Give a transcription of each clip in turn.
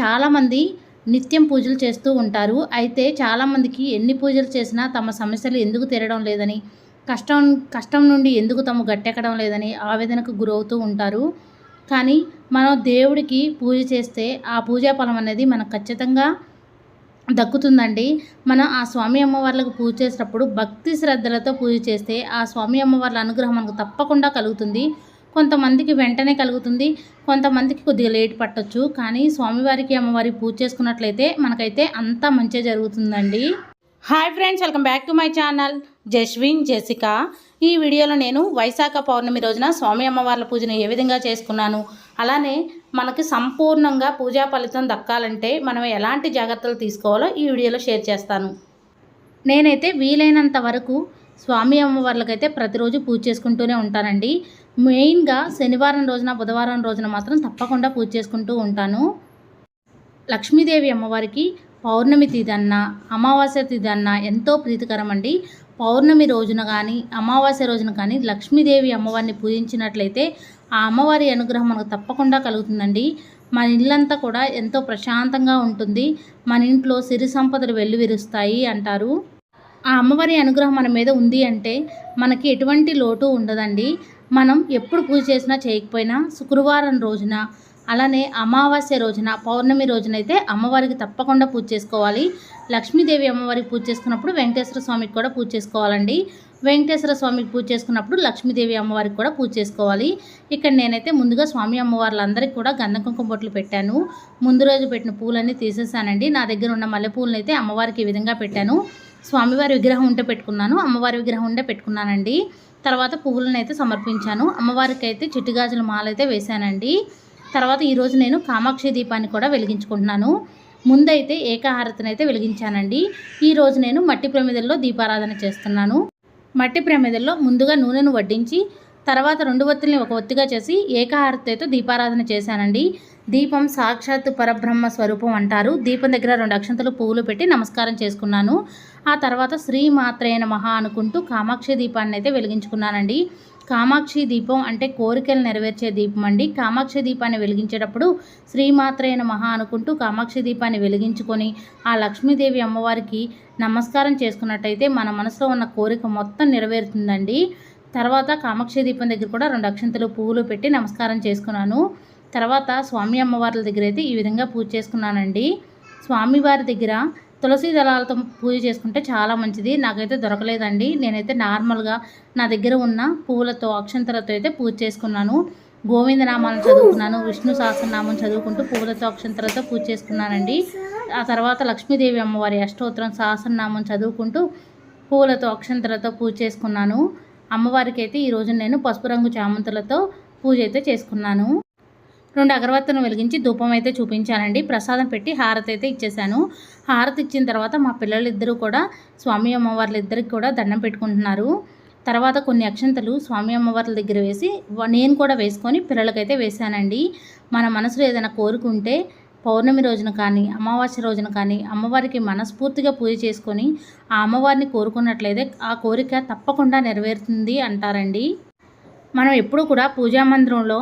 చాలామంది నిత్యం పూజలు చేస్తూ ఉంటారు. అయితే చాలామందికి ఎన్ని పూజలు చేసినా తమ సమస్యలు ఎందుకు తీరడం లేదని కష్టం కష్టం నుండి ఎందుకు తమ గట్టెక్కడం లేదని ఆవేదనకు గురవుతూ ఉంటారు. కానీ మనం దేవుడికి పూజ చేస్తే ఆ పూజా ఫలం అనేది మనకు ఖచ్చితంగా దక్కుతుందండి. మనం ఆ స్వామి అమ్మవార్లకు పూజ చేసేటప్పుడు భక్తి శ్రద్ధలతో పూజ చేస్తే ఆ స్వామి అమ్మవార్ల అనుగ్రహం మనకు తప్పకుండా కలుగుతుంది. కొంతమందికి వెంటనే కలుగుతుంది కొంతమందికి కొద్దిగా లేట్ పట్టొచ్చు. కానీ స్వామివారికి అమ్మవారికి పూజ చేసుకున్నట్లయితే మనకైతే అంతా మంచిగా జరుగుతుందండి. Hi friends welcome back to my channel. Jaswin Jessica ఈ వీడియోలో నేను వైశాఖ పౌర్ణమి రోజున స్వామి అమ్మవార్ల పూజను ఏ విధంగా చేసుకున్నాను? అలానే మనకి సంపూర్ణంగా పూజా ఫలితం దక్కాలంటే మనం ఎలాంటి జాగ్రత్తలు తీసుకోవాలో ఈ వీడియోలో షేర్ చేస్తాను. నేనైతే వీలైనంత వరకు స్వామి అమ్మవార్లకైతే ప్రతిరోజు పూజ చేసుకుంటూనే ఉంటానండి. మెయిన్గా శనివారం రోజున బుధవారం రోజున మాత్రం తప్పకుండా పూజ చేసుకుంటూ ఉంటాను. లక్ష్మీదేవి అమ్మవారికి పౌర్ణమి తిథి అన్నా అమావాస్య తిథి ఎంతో ప్రీతికరం అండి పౌర్ణమి రోజున కానీ అమావాస్య రోజున కానీ లక్ష్మీదేవి అమ్మవారిని పూజించినట్లయితే ఆ అమ్మవారి అనుగ్రహం మనకు తప్పకుండా కలుగుతుందండి. మన ఇల్లంతా కూడా ఎంతో ప్రశాంతంగా ఉంటుంది. మన ఇంట్లో సిరి సంపదలు వెల్లువిరుస్తాయి అంటారు. ఆ అమ్మవారి అనుగ్రహం మన మీద ఉంది అంటే మనకి ఎటువంటి లోటు ఉండదండి. మనం ఎప్పుడు పూజ చేసినా చేయకపోయినా శుక్రవారం రోజున అలానే అమావాస్య రోజున పౌర్ణమి రోజున అయితే అమ్మవారికి తప్పకుండా పూజ చేసుకోవాలి. లక్ష్మీదేవి అమ్మవారికి పూజ చేసుకున్నప్పుడు వెంకటేశ్వర స్వామికి కూడా పూజ చేసుకోవాలండి. వెంకటేశ్వర స్వామికి పూజ చేసుకున్నప్పుడు లక్ష్మీదేవి అమ్మవారికి కూడా పూజ చేసుకోవాలి. ఇక్కడ నేనైతే ముందుగా స్వామి అమ్మవార్లందరికీ కూడా గంధ కుంకుమ బొట్లు పెట్టాను. ముందు రోజు పెట్టిన పూలన్నీ తీసేసానండి. నా దగ్గర ఉన్న మల్లెపూలను అయితే అమ్మవారికి ఈ విధంగా పెట్టాను. స్వామివారి విగ్రహం ఉంటే పెట్టుకున్నాను అమ్మవారి విగ్రహం ఉంటే పెట్టుకున్నానండి. తర్వాత పువ్వులను అయితే సమర్పించాను. అమ్మవారికి అయితే చిట్టుగాజుల మాల అయితే వేశానండి. తర్వాత ఈరోజు నేను కామాక్షి దీపాన్ని కూడా వెలిగించుకుంటున్నాను. ముందైతే ఏకాహారతిని అయితే వెలిగించానండి. ఈరోజు నేను మట్టి ప్రమిదల్లో దీపారాధన చేస్తున్నాను. మట్టి ప్రమిదల్లో ముందుగా నూనెను వడ్డించి తర్వాత రెండు ఒత్తుల్ని ఒక ఒత్తిగా చేసి ఏకాహారతితో దీపారాధన చేశానండి. దీపం సాక్షాత్ పరబ్రహ్మ స్వరూపం అంటారు. దీపం దగ్గర రెండు అక్షంతలు పువ్వులు పెట్టి నమస్కారం చేసుకున్నాను. ఆ తర్వాత శ్రీ మాత్రేన మహా అనుకుంటూ కామాక్షి దీపాన్ని అయితే వెలిగించుకున్నానండి. కామాక్షి దీపం అంటే కోరికలు నెరవేర్చే దీపం అండి. కామాక్షి దీపాన్ని వెలిగించేటప్పుడు శ్రీమాత్రైన మహా అనుకుంటూ కామాక్షి దీపాన్ని వెలిగించుకొని ఆ లక్ష్మీదేవి అమ్మవారికి నమస్కారం చేసుకున్నట్టయితే మన మనసులో ఉన్న కోరిక మొత్తం నెరవేరుతుందండి. తర్వాత కామాక్షి దీపం దగ్గర కూడా రెండు అక్షంతలు పువ్వులు పెట్టి నమస్కారం చేసుకున్నాను. తర్వాత స్వామి అమ్మవార్ల దగ్గర అయితే ఈ విధంగా పూజ చేసుకున్నానండి. స్వామివారి దగ్గర తులసి దళాలతో పూజ చేసుకుంటే చాలా మంచిది. నాకైతే దొరకలేదండి. నేనైతే నార్మల్గా నా దగ్గర ఉన్న పూలతో అక్షంతలతో అయితే పూజ చేసుకున్నాను. గోవిందనామాలను చదువుకున్నాను. విష్ణు సహస్రనామం చదువుకుంటూ పూలతో అక్షంతలతో పూజ చేసుకున్నానండి. ఆ తర్వాత లక్ష్మీదేవి అమ్మవారి అష్టోత్తరం సహస్రనామం చదువుకుంటూ పూలతో అక్షంతలతో పూజ చేసుకున్నాను. అమ్మవారికి అయితే ఈరోజు నేను పసుపు రంగు చామంతులతో పూజ అయితే చేసుకున్నాను. రెండు అగరవత్తులను వెలిగించి ధూపం అయితే చూపించానండి. ప్రసాదం పెట్టి హారతి అయితే ఇచ్చేసాను హారతి ఇచ్చిన తర్వాత మా పిల్లలిద్దరూ కూడా స్వామి అమ్మవార్లు ఇద్దరికి కూడా దండం పెట్టుకుంటున్నారు. తర్వాత కొన్ని అక్షంతలు స్వామి అమ్మవార్ల దగ్గర వేసి నేను కూడా వేసుకొని పిల్లలకైతే వేశానండి. మన మనసులో ఏదైనా కోరుకుంటే పౌర్ణమి రోజున కానీ అమావాస్య రోజున కానీ అమ్మవారికి మనస్ఫూర్తిగా పూజ చేసుకొని ఆ అమ్మవారిని కోరుకున్నట్లయితే ఆ కోరిక తప్పకుండా నెరవేరుతుంది అంటారండి. మనం ఎప్పుడు కూడా పూజా మందిరంలో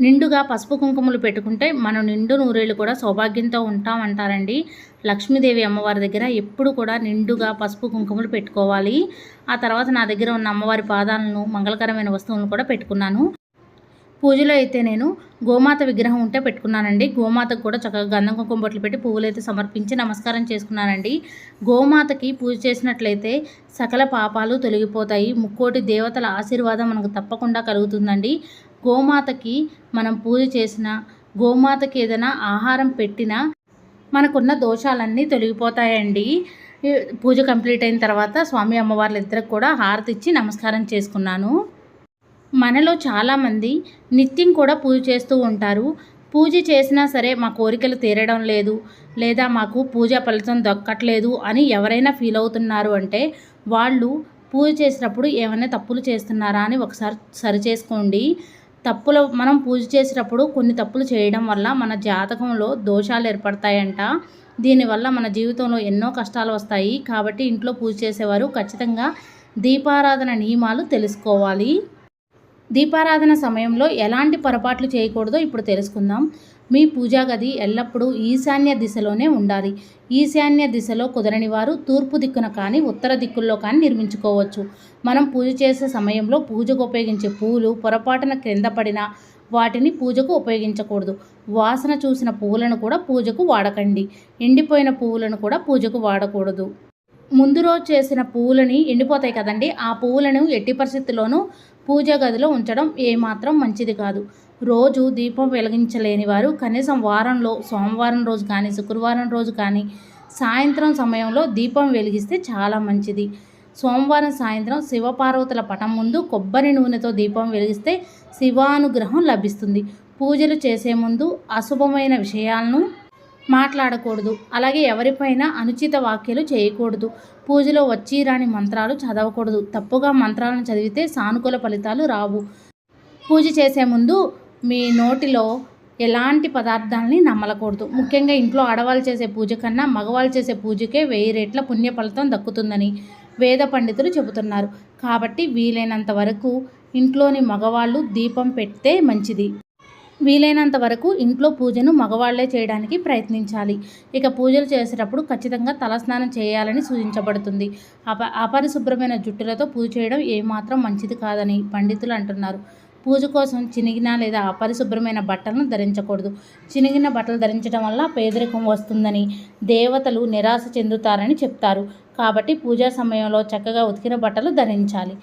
నిండుగా పసుపు కుంకుమలు పెట్టుకుంటే మనం నిండు నూరేళ్ళు కూడా సౌభాగ్యంతో ఉంటామంటారండి. లక్ష్మీదేవి అమ్మవారి దగ్గర ఎప్పుడు కూడా నిండుగా పసుపు కుంకుమలు పెట్టుకోవాలి. ఆ తర్వాత నా దగ్గర ఉన్న అమ్మవారి పాదాలను మంగళకరమైన వస్తువులను కూడా పెట్టుకున్నాను. పూజలో అయితే నేను గోమాత విగ్రహం ఉంటే పెట్టుకున్నానండి. గోమాతకు కూడా చక్కగా గంధం కుంకుమ బొట్లు పెట్టి పువ్వులు అయితే సమర్పించి నమస్కారం చేసుకున్నానండి. గోమాతకి పూజ చేసినట్లయితే సకల పాపాలు తొలగిపోతాయి. ముక్కోటి దేవతల ఆశీర్వాదం మనకు తప్పకుండా కలుగుతుందండి. గోమాతకి మనం పూజ చేసిన గోమాతకి ఏదైనా ఆహారం పెట్టినా మనకున్న దోషాలన్నీ తొలగిపోతాయండి. పూజ కంప్లీట్ అయిన తర్వాత స్వామి అమ్మవార్ల ఇద్దరికి కూడా హారతి ఇచ్చి నమస్కారం చేసుకున్నాను. మనలో చాలామంది నిత్యం కూడా పూజ చేస్తూ ఉంటారు. పూజ చేసినా సరే మా కోరికలు తీరడం లేదు లేదా మాకు పూజ ఫలితం దక్కట్లేదు అని ఎవరైనా ఫీల్ అవుతున్నారు అంటే వాళ్ళు పూజ చేసినప్పుడు ఏమైనా తప్పులు చేస్తున్నారా అని ఒకసారి సరిచేసుకోండి తప్పులు మనం పూజ చేసేటప్పుడు కొన్ని తప్పులు చేయడం వల్ల మన జాతకంలో దోషాలు ఏర్పడతాయంట. దీనివల్ల మన జీవితంలో ఎన్నో కష్టాలు వస్తాయి. కాబట్టి ఇంట్లో పూజ చేసేవారు ఖచ్చితంగా దీపారాధన నియమాలు తెలుసుకోవాలి. దీపారాధన సమయంలో ఎలాంటి పొరపాట్లు చేయకూడదో ఇప్పుడు తెలుసుకుందాం. మీ పూజా గది ఎల్లప్పుడూ ఈశాన్య దిశలోనే ఉండాలి. ఈశాన్య దిశలో కుదరని వారు తూర్పు దిక్కున కానీ ఉత్తర దిక్కుల్లో కానీ నిర్మించుకోవచ్చు. మనం పూజ చేసే సమయంలో పూజకు ఉపయోగించే పూలు పొరపాటున క్రింద పడిన వాటిని పూజకు ఉపయోగించకూడదు. వాసన చూసిన పువ్వులను కూడా పూజకు వాడకండి. ఎండిపోయిన పువ్వులను కూడా పూజకు వాడకూడదు. ముందు రోజు చేసిన పువ్వులని ఎండిపోతాయి కదండి ఆ పువ్వులను ఎట్టి పరిస్థితుల్లోనూ పూజా గదిలో ఉంచడం ఏమాత్రం మంచిది కాదు. రోజు దీపం వెలిగించలేని వారు కనీసం వారంలో సోమవారం రోజు కానీ శుక్రవారం రోజు కానీ సాయంత్రం సమయంలో దీపం వెలిగిస్తే చాలా మంచిది. సోమవారం సాయంత్రం శివపార్వతుల పటం ముందు కొబ్బరి నూనెతో దీపం వెలిగిస్తే శివానుగ్రహం లభిస్తుంది. పూజలు చేసే ముందు అశుభమైన విషయాలను మాట్లాడకూడదు. అలాగే ఎవరిపైన అనుచిత వ్యాఖ్యలు చేయకూడదు. పూజలో వచ్చి రాని మంత్రాలు చదవకూడదు. తప్పుగా మంత్రాలను చదివితే సానుకూల ఫలితాలు రావు. పూజ చేసే ముందు మీ నోటిలో ఎలాంటి పదార్థాలని నమ్మలకూడదు. ముఖ్యంగా ఇంట్లో ఆడవాళ్ళు చేసే పూజ కన్నా మగవాళ్ళు చేసే పూజకే వెయ్యి రెట్ల పుణ్య ఫలితం దక్కుతుందని వేద పండితులు చెబుతున్నారు. కాబట్టి వీలైనంత వరకు ఇంట్లోని మగవాళ్ళు దీపం పెడితే మంచిది. వీలైనంత వరకు ఇంట్లో పూజను మగవాళ్ళే చేయడానికి ప్రయత్నించాలి. ఇక పూజలు చేసేటప్పుడు ఖచ్చితంగా తలస్నానం చేయాలని సూచించబడుతుంది. అప అపరిశుభ్రమైన జుట్టులతో పూజ చేయడం ఏమాత్రం మంచిది కాదని పండితులు అంటున్నారు. పూజ కోసం చినిగిన లేదా అపరిశుభ్రమైన బట్టలను ధరించకూడదు. చినిగిన బట్టలు ధరించడం వల్ల పేదరికం వస్తుందని దేవతలు నిరాశ చెందుతారని చెప్తారు. కాబట్టి పూజా సమయంలో చక్కగా ఉతికిన బట్టలు ధరించాలి.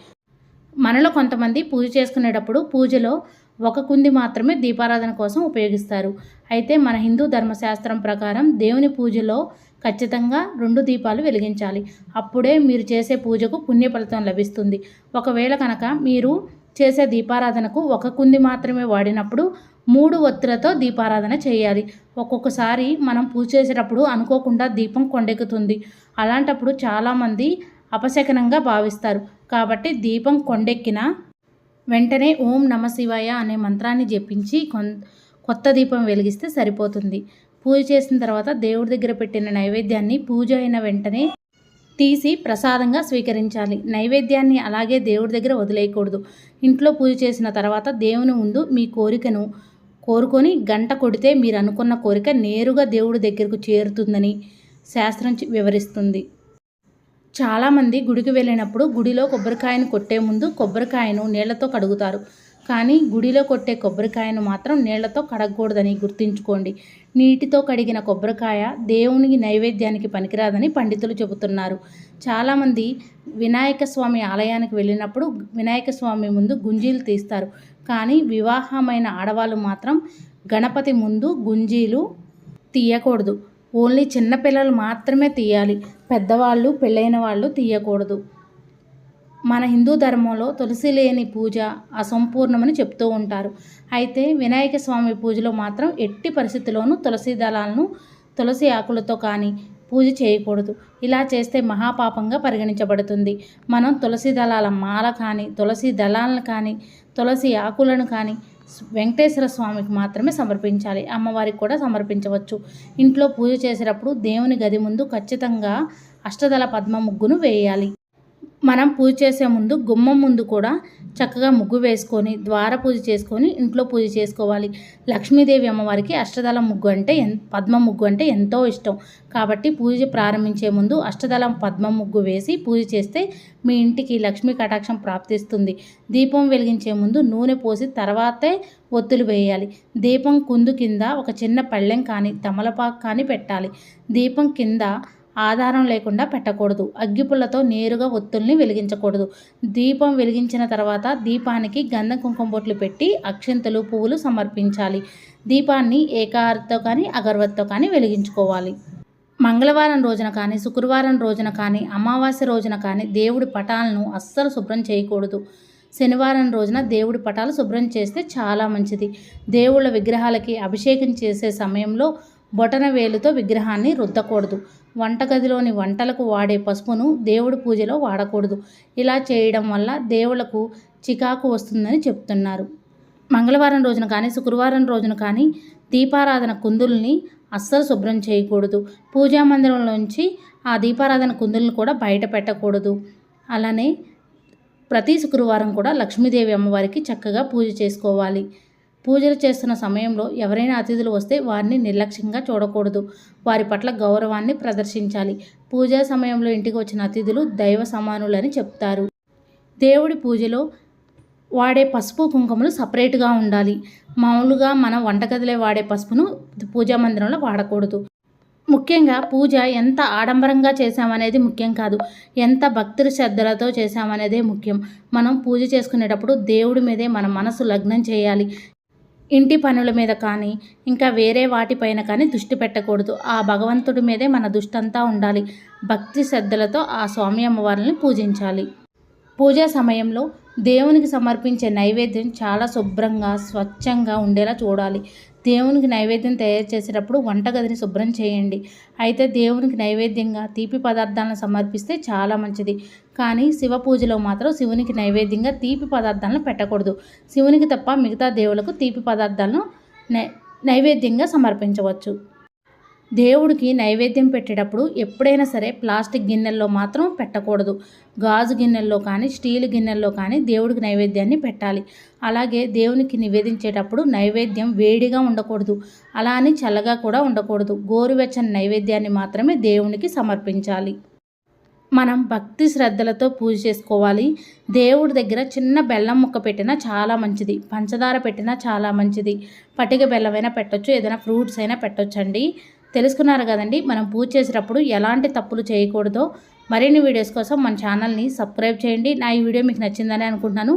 మనలో కొంతమంది పూజ చేసుకునేటప్పుడు పూజలో ఒక కుంది మాత్రమే దీపారాధన కోసం ఉపయోగిస్తారు. అయితే మన హిందూ ధర్మశాస్త్రం ప్రకారం దేవుని పూజలో ఖచ్చితంగా రెండు దీపాలు వెలిగించాలి. అప్పుడే మీరు చేసే పూజకు పుణ్య ఫలితం లభిస్తుంది. ఒకవేళ కనుక మీరు చేసే దీపారాధనకు ఒక కుంది మాత్రమే వాడినప్పుడు మూడు ఒత్తులతో దీపారాధన చేయాలి. ఒక్కొక్కసారి మనం పూజ చేసేటప్పుడు అనుకోకుండా దీపం కొండెక్కుతుంది. అలాంటప్పుడు చాలామంది అపశకనంగా భావిస్తారు. కాబట్టి దీపం కొండెక్కిన వెంటనే ఓం నమ శివాయ అనే మంత్రాన్ని జపించి కొత్త దీపం వెలిగిస్తే సరిపోతుంది. పూజ చేసిన తర్వాత దేవుడి దగ్గర పెట్టిన నైవేద్యాన్ని పూజ అయిన వెంటనే తీసి ప్రసాదంగా స్వీకరించాలి. నైవేద్యాన్ని అలాగే దేవుడి దగ్గర వదిలేయకూడదు. ఇంట్లో పూజ చేసిన తర్వాత దేవుని ముందు మీ కోరికను కోరుకొని గంట కొడితే మీరు అనుకున్న కోరిక నేరుగా దేవుడి దగ్గరకు చేరుతుందని శాస్త్రం వివరిస్తుంది. చాలామంది గుడికి వెళ్ళినప్పుడు గుడిలో కొబ్బరికాయను కొట్టే ముందు కొబ్బరికాయను నీళ్ళతో కడుగుతారు. కానీ గుడిలో కొట్టే కొబ్బరికాయను మాత్రం నీళ్ళతో కడగకూడదని గుర్తుంచుకోండి. నీటితో కడిగిన కొబ్బరికాయ దేవునికి నైవేద్యానికి పనికిరాదని పండితులు చెబుతున్నారు. చాలామంది వినాయక స్వామి ఆలయానికి వెళ్ళినప్పుడు వినాయక స్వామి ముందు గుంజీలు తీస్తారు. కానీ వివాహమైన ఆడవాళ్ళు మాత్రం గణపతి ముందు గుంజీలు తీయకూడదు. ఓన్లీ చిన్నపిల్లలు మాత్రమే తీయాలి. పెద్దవాళ్ళు పెళ్ళైన వాళ్ళు తీయకూడదు. మన హిందూ ధర్మంలో తులసి లేని పూజ అసంపూర్ణమని చెప్తూ ఉంటారు. అయితే వినాయక స్వామి పూజలో మాత్రం ఎట్టి పరిస్థితుల్లోనూ తులసి దళాలను తులసి ఆకులతో కానీ పూజ చేయకూడదు. ఇలా చేస్తే మహాపాపంగా పరిగణించబడుతుంది. మనం తులసి దళాల మాల కానీ తులసి దళాలను కానీ తులసి ఆకులను కానీ వెంకటేశ్వర స్వామికి మాత్రమే సమర్పించాలి. అమ్మవారికి కూడా సమర్పించవచ్చు. ఇంట్లో పూజ చేసేటప్పుడు దేవుని గది ముందు ఖచ్చితంగా అష్టదళ పద్మ ముగ్గును వేయాలి. మనం పూజ చేసే ముందు గుమ్మం ముందు కూడా చక్కగా ముగ్గు వేసుకొని ద్వార పూజ చేసుకొని ఇంట్లో పూజ చేసుకోవాలి. లక్ష్మీదేవి అమ్మవారికి అష్టదళ ముగ్గు అంటే ఎన్ పద్మ ముగ్గు అంటే ఎంతో ఇష్టం. కాబట్టి పూజ ప్రారంభించే ముందు అష్టదళం పద్మ ముగ్గు వేసి పూజ చేస్తే మీ ఇంటికి లక్ష్మీ కటాక్షం ప్రాప్తిస్తుంది. దీపం వెలిగించే ముందు నూనె పోసి తర్వాతే ఒత్తులు వేయాలి. దీపం కుందు కింద ఒక చిన్న పళ్ళెం కానీ తమలపాకు కానీ పెట్టాలి. దీపం కింద ఆధారం లేకుండా పెట్టకూడదు. అగ్గిపుల్లతో నేరుగా ఒత్తుల్ని వెలిగించకూడదు. దీపం వెలిగించిన తర్వాత దీపానికి గంధం కుంకుమ బొట్లు పెట్టి అక్షింతలు పువ్వులు సమర్పించాలి. దీపాన్ని ఏకారతో కానీ అగరవత్తో కానీ వెలిగించుకోవాలి. మంగళవారం రోజున కానీ శుక్రవారం రోజున కానీ అమావాస్య రోజున కానీ దేవుడి పటాలను అస్సలు శుభ్రం చేయకూడదు. శనివారం రోజున దేవుడి పటాలు శుభ్రం చేస్తే చాలా మంచిది. దేవుళ్ళ విగ్రహాలకి అభిషేకం చేసే సమయంలో బొటన వేలుతో విగ్రహాన్ని రుద్దకూడదు. వంటగదిలోని వంటలకు వాడే పసుపును దేవుడి పూజలో వాడకూడదు. ఇలా చేయడం వల్ల దేవులకు చికాకు వస్తుందని చెప్తున్నారు. మంగళవారం రోజున కానీ శుక్రవారం రోజున కానీ దీపారాధన కుందుల్ని అస్సలు శుభ్రం చేయకూడదు. పూజా మందిరంలోంచి ఆ దీపారాధన కుందులను కూడా బయట పెట్టకూడదు. అలానే ప్రతి శుక్రవారం కూడా లక్ష్మీదేవి అమ్మవారికి చక్కగా పూజ చేసుకోవాలి. పూజలు చేస్తున్న సమయంలో ఎవరైనా అతిథులు వస్తే వారిని నిర్లక్ష్యంగా చూడకూడదు. వారి పట్ల గౌరవాన్ని ప్రదర్శించాలి. పూజా సమయంలో ఇంటికి వచ్చిన అతిథులు దైవ సమానులని చెప్తారు. దేవుడి పూజలో వాడే పసుపు కుంకుమలు సపరేట్గా ఉండాలి. మామూలుగా మనం వంటగదిలో వాడే పసుపును పూజా మందిరంలో వాడకూడదు. ముఖ్యంగా పూజ ఎంత ఆడంబరంగా చేశామనేది ముఖ్యం కాదు. ఎంత భక్తుల శ్రద్ధలతో చేశామనేదే ముఖ్యం. మనం పూజ చేసుకునేటప్పుడు దేవుడి మీదే మన మనసు లగ్నం చేయాలి. ఇంటి పనుల మీద కానీ ఇంకా వేరే వాటిపైన కానీ దృష్టి పెట్టకూడదు. ఆ భగవంతుడి మీదే మన దుష్టంతా ఉండాలి. భక్తి శ్రద్ధలతో ఆ స్వామి అమ్మవారిని పూజించాలి. పూజా సమయంలో దేవునికి సమర్పించే నైవేద్యం చాలా శుభ్రంగా స్వచ్ఛంగా ఉండేలా చూడాలి. దేవునికి నైవేద్యం తయారు చేసేటప్పుడు వంటగదిని శుభ్రం చేయండి. అయితే దేవునికి నైవేద్యంగా తీపి పదార్థాలను సమర్పిస్తే చాలా మంచిది. కానీ శివ పూజలో మాత్రం శివునికి నైవేద్యంగా తీపి పదార్థాలను పెట్టకూడదు. శివునికి తప్ప మిగతా దేవులకు తీపి పదార్థాలను నై నైవేద్యంగా సమర్పించవచ్చు. దేవుడికి నైవేద్యం పెట్టేటప్పుడు ఎప్పుడైనా సరే ప్లాస్టిక్ గిన్నెల్లో మాత్రం పెట్టకూడదు. గాజు గిన్నెల్లో కానీ స్టీల్ గిన్నెల్లో కానీ దేవుడికి నైవేద్యాన్ని పెట్టాలి. అలాగే దేవునికి నివేదించేటప్పుడు నైవేద్యం వేడిగా ఉండకూడదు. అలా అని చల్లగా కూడా ఉండకూడదు. గోరువెచ్చని నైవేద్యాన్ని మాత్రమే దేవునికి సమర్పించాలి. మనం భక్తి శ్రద్ధలతో పూజ చేసుకోవాలి. దేవుడి దగ్గర చిన్న బెల్లం ముక్క పెట్టినా చాలా మంచిది. పంచదార పెట్టినా చాలా మంచిది. పటిక బెల్లమైనా పెట్టొచ్చు. ఏదైనా ఫ్రూట్స్ అయినా పెట్టొచ్చండి. తెలుసుకున్నారు కదండి మనం పూజ చేసేటప్పుడు ఎలాంటి తప్పులు చేయకూడదో మరిన్ని వీడియోస్ కోసం మన ఛానల్ని సబ్స్క్రైబ్ చేయండి. నా ఈ వీడియో మీకు నచ్చిందని అనుకుంటున్నాను.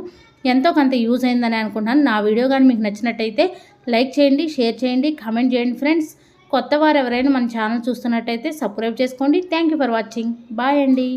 ఎంతో కొంత యూజ్ అయిందని అనుకుంటున్నాను. నా వీడియో కానీ మీకు నచ్చినట్టయితే లైక్ చేయండి షేర్ చేయండి కామెంట్ చేయండి ఫ్రెండ్స్. కొత్త వారు ఎవరైనా మన ఛానల్ చూస్తున్నట్టయితే సబ్స్క్రైబ్ చేసుకోండి. Thank you for watching. Bye అండి.